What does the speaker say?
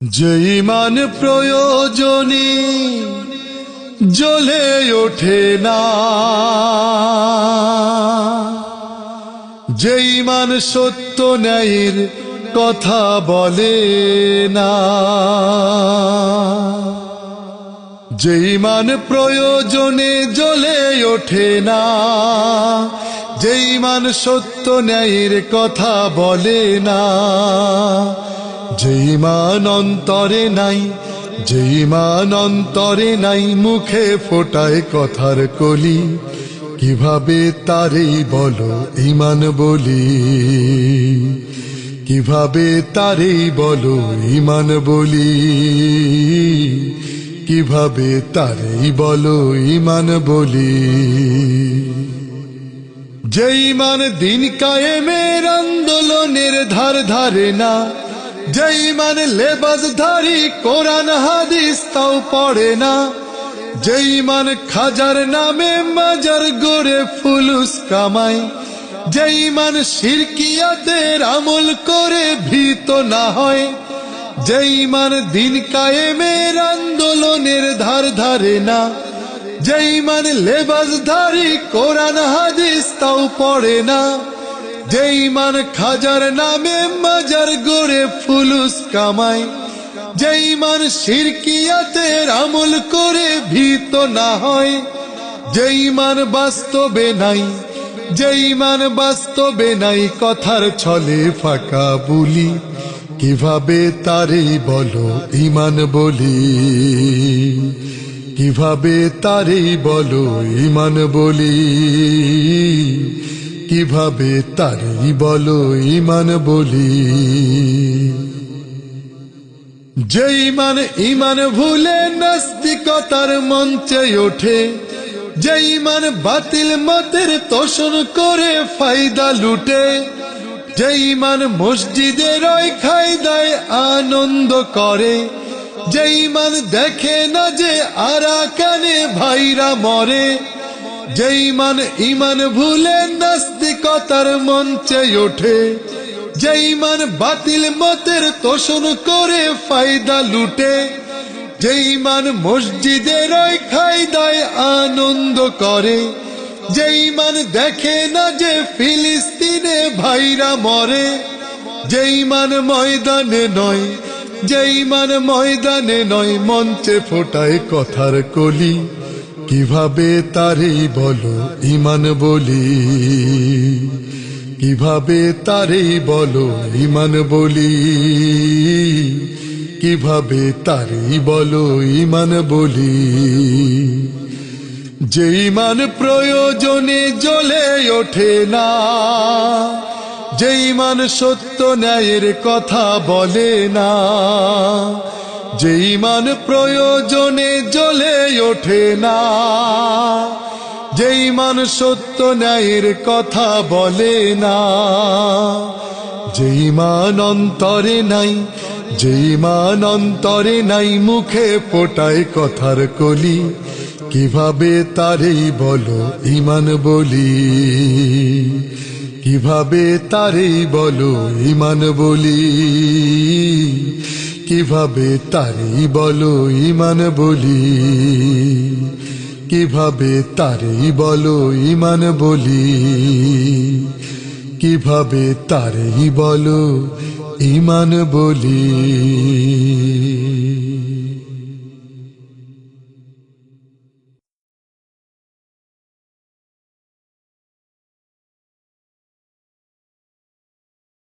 যে ইমান প্রয়োজনে, জ্বলে ওঠে না। যে ইমান সত্য ন্যায়ের কথা বলে না। যে ইমান প্রয়োজনে জ্বলে ওঠে না। যে ইমান সত্য ন্যায়ের কথা বলে না। যে ইমান অন্তরে নাই যে ইমান অন্তরে নাই মুখে ফোটায় কথার কলি, কীভাবে তারেই বলো ইমান বলি? কীভাবে তারেই বলো ইমান বলি? কীভাবে তারেই বলো ইমান বলি? যে ইমান দিন কায়েমের আন্দোলনের ধার ধারে না যে ইমান লেবাস ধারি কোরআন হাদিস তাও পড়ে না। যে ইমান খাজার নামে মাজার গড়ে ফুলুস কামায় যে ইমান শিরকিয়াতের আমল করে ভীত না হয়। যে ইমান দিন কায়েমের আন্দোলনের ধার ধারে না। যে ইমান লেবাস ধারি কোরআন হাদিস তাও পড়ে না। যে ইমান খাজার নামে মাজার গড়ে ফুলুস কামায় যে ইমান শিরকিয়াতের আমল করে ভীত না হয় যে ইমান বাস্তবে নাই যে ইমান বাস্তবে নাই কথার ছলে ফাঁকা বুলি, কীভাবে তারেই বলো ইমান বলি? কীভাবে তারেই বলো ইমান বলি? কীভাবে তারই বলো ইমান বলি? যে ইমান ইমান ভুলে নাস্তিকতার মঞ্চে ওঠে। যে ইমান বাতিল মতের তোষণ করে ফায়দা লুটে। যে ইমান মসজিদের ওই খায়দায় আনন্দ করে। যে ইমান দেখে না যে আরা কানে ভাইরা মরে। যে ইমান ইমান ভুলে নাস্তিকতার মঞ্চে ওঠে যে ইমান বাতিল মতের তোষণ করে ফায়দা লুটে যে ইমান মসজিদের আনন্দ করে যে ইমান দেখে না যে ফিলিস্তিনে ভাইরা মরে যে ইমান ময়দানে নয় যে ইমান ময়দানে নয় মঞ্চে ফোটায় কথার কলি। কীভাবে তারেই বলো ইমান বলি? কীভাবে তারেই বলো ইমান বলি? কীভাবে তারেই বলো ইমান বলি? যে ইমান প্রয়োজনে জ্বলে ওঠে না যে ইমান সত্য ন্যায়ের কথা বলে না যে ইমান প্রয়োজনে জ্বলে ওঠে না যে ইমান সত্য ন্যায়ের কথা বলে না যে ইমান অন্তরে নাই যে ইমান অন্তরে নাই মুখে ফোটায় কথার কলি, কীভাবে তারেই বলো ইমান বলি? কীভাবে তারেই বলো ইমান বলি? কীভাবে তারি বলো ইমান বলি? কীভাবে তারি বলো ইমান বলি? কীভাবে তারি বলো ইমান বলি?